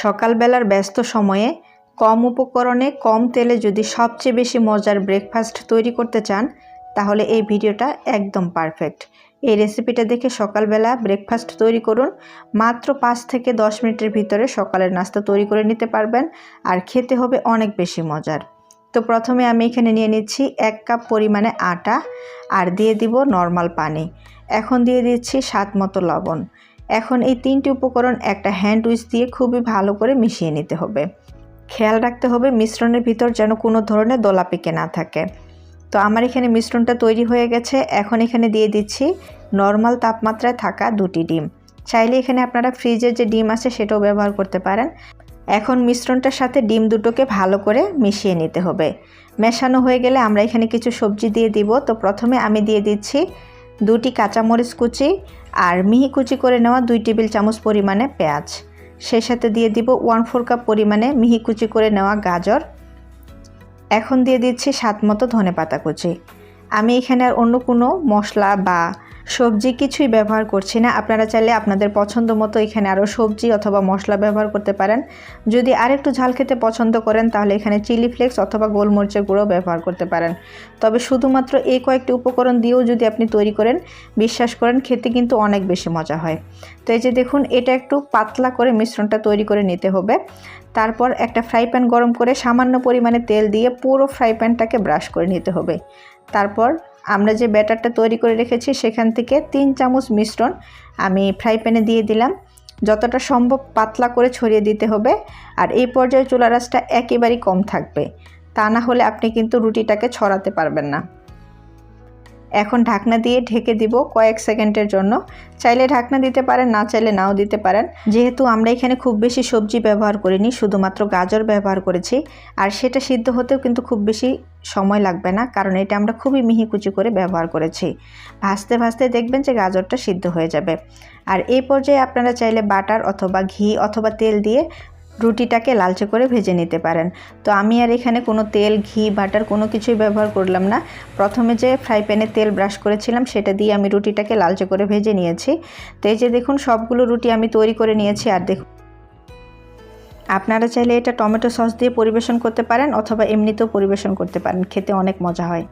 সকালবেলার ব্যস্ত সময়ে কম উপকরণে কম তেলে যদি সবচেয়ে বেশি মজার ব্রেকফাস্ট তৈরি করতে চান, তাহলে এই ভিডিওটা একদম পারফেক্ট এই রেসিপিটা দেখে সকালবেলা ব্রেকফাস্ট তৈরি করুন, মাত্র পাঁচ থেকে দশ মিনিটের ভিতরে সকালের নাস্তা তৈরি করে নিতে পারবেন, আর খেতে হবে অনেক বেশি মজার। তো প্রথমে আমি এখানে নিয়ে নিচ্ছি এক কাপ পরিমাণে আটা, আর দিয়ে দিব নর্মাল পানি। এখন দিয়ে দিচ্ছি স্বাদ মতো লবণ। এখন এই তিনটি উপকরণ একটা হ্যান্ড উইচ দিয়ে খুবই ভালো করে মিশিয়ে নিতে হবে। খেয়াল রাখতে হবে মিশ্রণের ভিতর যেন কোনো ধরনের দোলা পেকে না থাকে। তো আমার এখানে মিশ্রণটা তৈরি হয়ে গেছে। এখন এখানে দিয়ে দিচ্ছি নর্মাল তাপমাত্রায় থাকা দুটি ডিম। চাইলে এখানে আপনারা ফ্রিজের যে ডিম আছে সেটাও ব্যবহার করতে পারেন। এখন মিশ্রণটার সাথে ডিম দুটোকে ভালো করে মিশিয়ে নিতে হবে। মেশানো হয়ে গেলে আমরা এখানে কিছু সবজি দিয়ে দিব। তো প্রথমে আমি দিয়ে দিচ্ছি দুটি কাঁচামরিচ কুচি আর মিহি কুচি করে নেওয়া দুই টেবিল চামচ পরিমাণে পেঁয়াজ। সেই সাথে দিয়ে দিব ওয়ান ফোর কাপ পরিমাণে মিহি কুচি করে নেওয়া গাজর। এখন দিয়ে দিচ্ছি স্বাদ মতো ধনে পাতা কুচি। আমি এখানে আর অন্য কোনো মশলা বা সবজি কিছুই ব্যবহার করছি না। আপনারা চাইলে আপনাদের পছন্দ মতো এখানে আরও সবজি অথবা মশলা ব্যবহার করতে পারেন। যদি আরেকটু ঝাল খেতে পছন্দ করেন, তাহলে এখানে চিলি ফ্লেক্স অথবা গোলমরিচের গুঁড়ো ব্যবহার করতে পারেন। তবে শুধুমাত্র এই কয়েকটি উপকরণ দিয়েও যদি আপনি তৈরি করেন, বিশ্বাস করেন খেতে কিন্তু অনেক বেশি মজা হয়। তো এই যে দেখুন, এটা একটু পাতলা করে মিশ্রণটা তৈরি করে নিতে হবে। তারপর একটা ফ্রাই প্যান গরম করে সামান্য পরিমাণে তেল দিয়ে পুরো ফ্রাই প্যানটাকে ব্রাশ করে নিতে হবে। তারপর আমরা যে ব্যাটারটা তৈরি করে রেখেছি সেখান থেকে তিন চামচ মিশ্রণ আমি ফ্রাই প্যানে দিয়ে দিলাম। যতটা সম্ভব পাতলা করে ছড়িয়ে দিতে হবে আর এই পর্যায়ে চুলা রাসটা একেবারেই কম থাকবে। তা না হলে আপনি কিন্তু রুটিটাকে ছড়াতে পারবেন না। এখন ঢাকনা দিয়ে ঢেকে দিব কয়েক সেকেন্ডের জন্য। চাইলে ঢাকনা দিতে পারেন, না চাইলে নাও দিতে পারেন। যেহেতু আমরা এখানে খুব বেশি সবজি ব্যবহার করিনি, শুধুমাত্র গাজর ব্যবহার করেছি। আর সেটা সিদ্ধ হতেও কিন্তু খুব বেশি সময় লাগবে না, কারণ এটা আমরা খুবই মিহি কুচি করে ব্যবহার করেছি। ভাজতে ভাজতে দেখবেন যে গাজরটা সিদ্ধ হয়ে যাবে। আর এই পর্যায়ে আপনারা চাইলে বাটার অথবা ঘি অথবা তেল দিয়ে রুটিটাকে লালচে করে ভেজে নিতে পারেন। তো আমি আর এখানে কোনো তেল, ঘি, বাটার কোনো কিছুই ব্যবহার করলাম না। প্রথমে যে ফ্রাই প্যানে তেল ব্রাশ করেছিলাম, সেটা দিয়ে আমি রুটিটাকে লালচে করে ভেজে নিয়েছি। তো এই যে দেখুন, সবগুলো রুটি আমি তৈরি করে নিয়েছি, আর দেখুন। আপনারা চাইলে এটা টমেটো সস দিয়ে পরিবেশন করতে পারেন, অথবা এমনিতেও পরিবেশন করতে পারেন, খেতে অনেক মজা হয়।